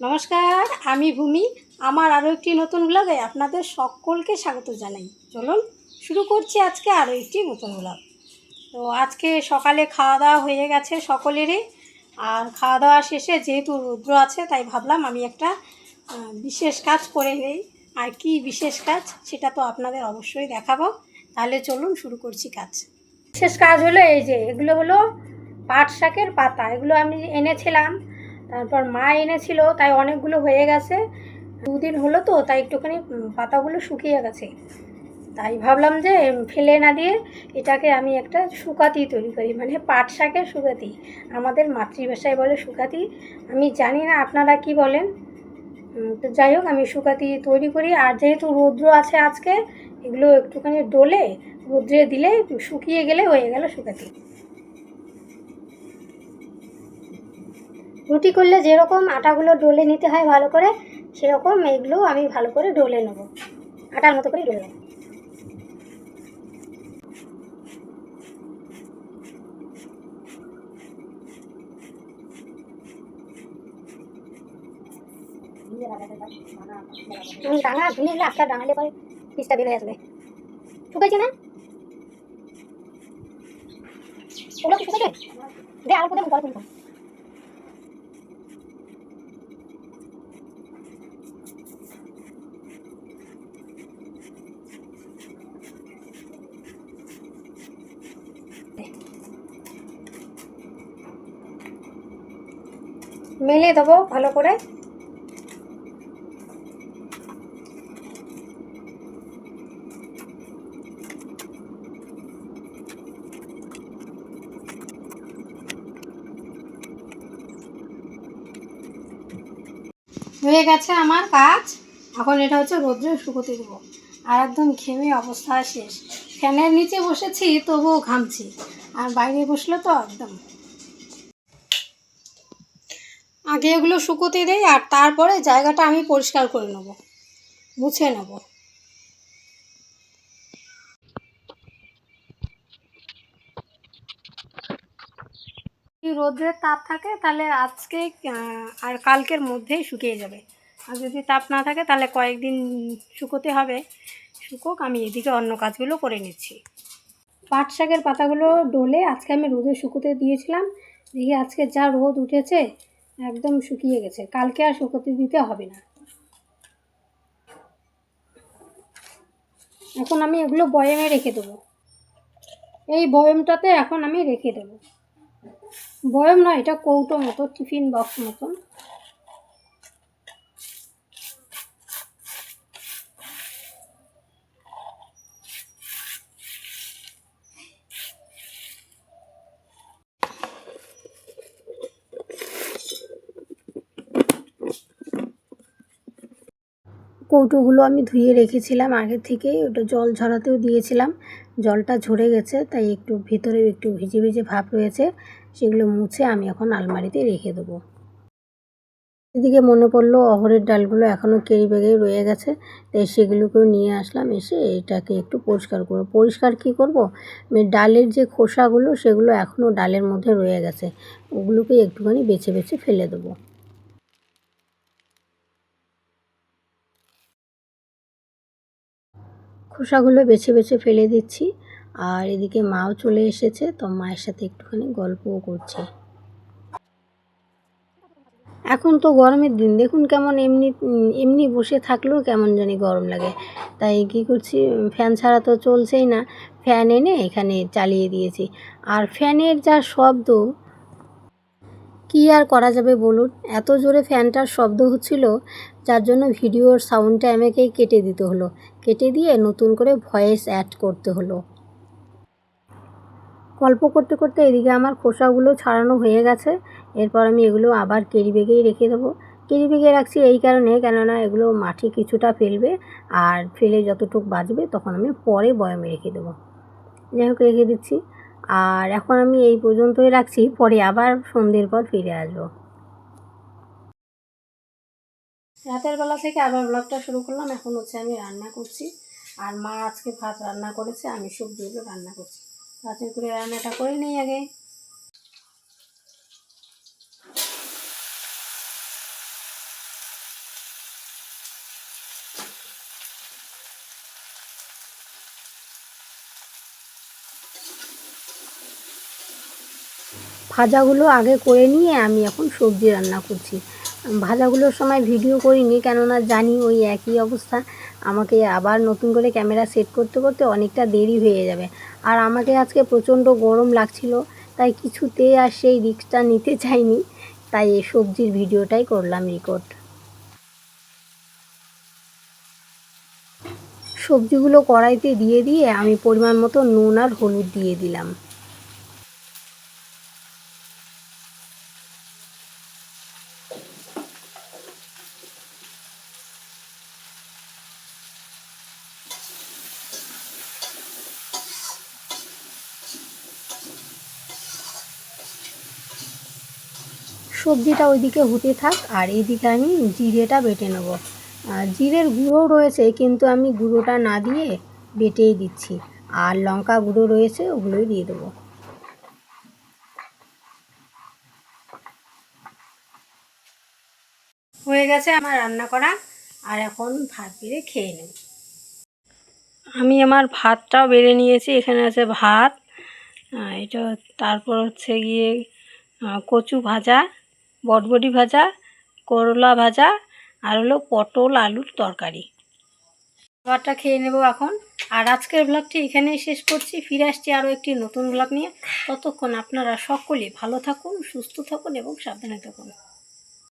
নমস্কার, আমি ভূমি। আমার আরও একটি নতুন ব্লগে আপনাদের সকলকে স্বাগত জানাই। চলুন শুরু করছি আজকে আরও একটি নতুন ব্লগ তো আজকে সকালে খাওয়া দাওয়া হয়ে গেছে সকলেরই। আর খাওয়া দাওয়া শেষে যেহেতু রৌদ্র আছে, তাই ভাবলাম আমি একটা বিশেষ কাজ করে নেই। আর কি বিশেষ কাজ, সেটা তো আপনাদের অবশ্যই দেখাবো। তাহলে চলুন শুরু করছি কাজ। বিশেষ কাজ হলো এই যে, এগুলো হলো পাট শাকের পাতা। এগুলো আমি এনেছিলাম। তারপর মা এনেছিল, তাই অনেকগুলো হয়ে গেছে। দুদিন হলো তো, তাই একটুখানি পাতাগুলো শুকিয়ে গেছে। তাই ভাবলাম যে ফেলে না দিয়ে এটাকে আমি একটা শুকাতি তৈরি করি মানে পাট শাকের শুকাতি। আমাদের মাতৃভাষায় বলে শুকাতি। আমি জানি না আপনারা কি বলেন। তো যাই হোক, আমি শুকাতি তৈরি করি। আর যেহেতু রৌদ্র আছে আজকে, এগুলো একটুখানি ডোলে, রৌদ্রে দিলে শুকিয়ে গেলে হয়ে গেল শুকাতি। রুটি করলে যেরকম আটাগুলো ডলে নিতে হয় ভালো করে, সেরকম এগুলো আমি ভালো করে ডলে নেব। আটার মতো করে ডলে নেব। ডাঙা ধুয়ে নিলে আটটা ডাঙালে পরে পিসটা বের আসবে। শুকাইছে না? ওগুলো শুকাইছে দে, আর কোথাও গল্প মেলে দেবো ভালো করে। হয়ে গেছে আমার কাজ। এখন এটা হচ্ছে রোদ্রে শুকোতে দেবো। আর একদম ঘেমে অবস্থা শেষ। ফ্যানের নিচে বসেছি, তবুও ঘামছি। আর বাইরে বসলে তো একদম আগে এগুলো শুকোতে দেই আর তারপরে জায়গাটা আমি পরিষ্কার করে নেব। মুছে নেব। রোদ্রের তাপ থাকে তাহলে আজকে আর কালকের মধ্যেই শুকিয়ে যাবে। আর যদি তাপ না থাকে তাহলে কয়েকদিন শুকোতে হবে। শুকোক, আমি এদিকে অন্য কাজগুলো করে নিচ্ছি। পাট শাকের পাতাগুলো ডলে আজকে আমি রোদে শুকোতে দিয়েছিলাম। দেখি আজকে যা রোদ উঠেছে একদম শুকিয়ে গেছে। কালকে আর শুকোতে দিতে হবে না। এখন আমি এগুলো বয়মে রেখে দেবো। এই বয়ামটাতে এখন আমি রেখে দেবো। বয়ম নয়, এটা কৌটো মতো, টিফিন বক্স মতন। কৌটোগুলো আমি ধুয়ে রেখেছিলাম আগে থেকে ওটা জল ঝরাতেও দিয়েছিলাম। জলটা ঝরে গেছে, তাই একটু ভিতরে একটু ভিজে ভিজে ভাব রয়েছে। সেগুলো মুছে আমি এখন আলমারিতে রেখে দেবো। এদিকে মনে পড়ল অহরের ডালগুলো এখনও কেরি ব্যাগে রয়ে গেছে, তাই সেগুলোকেও নিয়ে আসলাম এসে এটাকে একটু পরিষ্কার করব। পরিষ্কার কি করব? আমি ডালের যে খোসাগুলো, সেগুলো এখনও ডালের মধ্যে রয়ে গেছে। ওগুলোকে একটুখানি বেছে বেছে ফেলে দেবো। খোসাগুলো বেছে বেছে ফেলে দিচ্ছি। আর এদিকে মাও চলে এসেছে, তো মায়ের সাথে একটুখানি গল্পও করছে। এখন তো গরমের দিন, দেখুন কেমন এমনি এমনি বসে থাকলেও কেমন জানি গরম লাগে। তাই কী করছি, ফ্যান ছাড়া তো চলছেই না। ফ্যান এনে এখানে চালিয়ে দিয়েছি। আর ফ্যানের যা শব্দ কি আর করা যাবে বলুন? এত জোরে ফ্যানটার শব্দ হচ্ছিল, যার জন্য ভিডিওর সাউন্ডটা আমাকেই কেটে দিতে হলো। কেটে দিয়ে নতুন করে ভয়েস অ্যাড করতে হলো। গল্প করতে করতে এদিকে আমার খোসাগুলো ছাড়ানো হয়ে গেছে। এরপর আমি এগুলো আবার কেরি ব্যাগেই রেখে দেবো। কেরি ব্যাগে রাখছি এই কারণে, কেননা এগুলো মাঠে কিছুটা ফেলবে আর ফেলে যতটুক বাঁচবে তখন আমি পরে বয়ামে রেখে দেবো। যাই হোক, রেখে দিচ্ছি। আর এখন আমি এই পর্যন্তই রাখছি, পরে আবার সন্ধ্যের পর ফিরে আসব। রাতের বেলা থেকে আবার ব্লগটা শুরু করলাম, এখন হচ্ছে আমি রান্না করছি। আর মা আজকে ভাত রান্না করেছে, আমি সবজিগুলো রান্না করছি। ভাতের করে রান্নাটা করে নিই আগে। ভাজাগুলো আগে করে নিয়ে আমি এখন সবজি রান্না করছি। ভাজাগুলোর সময় ভিডিও করিনি, কেননা জানি ওই একই অবস্থা। আমাকে আবার নতুন করে ক্যামেরা সেট করতে করতে অনেকটা দেরি হয়ে যাবে। আর আমাকে আজকে প্রচণ্ড গরম লাগছিল, তাই কিছুতে আর সেই রিস্কটা নিতে চাইনি। তাই এই সবজির ভিডিওটাই করলাম রেকর্ড। সবজিগুলো কড়াইতে দিয়ে দিয়ে আমি পরিমাণ মতো নুন আর হলুদ দিয়ে দিলাম। সবজিটা ওইদিকে হতে থাক, আর এইদিকে আমি জিরেটা বেটে নেব। আর জিরের গুঁড়ো রয়েছে, কিন্তু আমি গুঁড়োটা না দিয়ে বেটেই দিচ্ছি। আর লঙ্কা গুঁড়ো রয়েছে, ওগুলোই দিয়ে দেবো। হয়ে গেছে আমার রান্না করা, আর এখন ভাত বেড়ে খেয়ে নেব। আমি আমার ভাতটাও বেড়ে নিয়েছি, এখানে আছে ভাত এটা তারপর হচ্ছে গিয়ে কচু ভাজা। বটবটি ভাজা, করলা ভাজা আর হলো পটল আলুর তরকারি। খাবারটা খেয়ে নেব এখন। আর আজকের ব্লগটি এখানেই শেষ করছি। ফিরে আসছি আরও একটি নতুন ব্লগ নিয়ে। ততক্ষণ আপনারা সকলে ভালো থাকুন, সুস্থ থাকুন এবং সাবধানে থাকুন।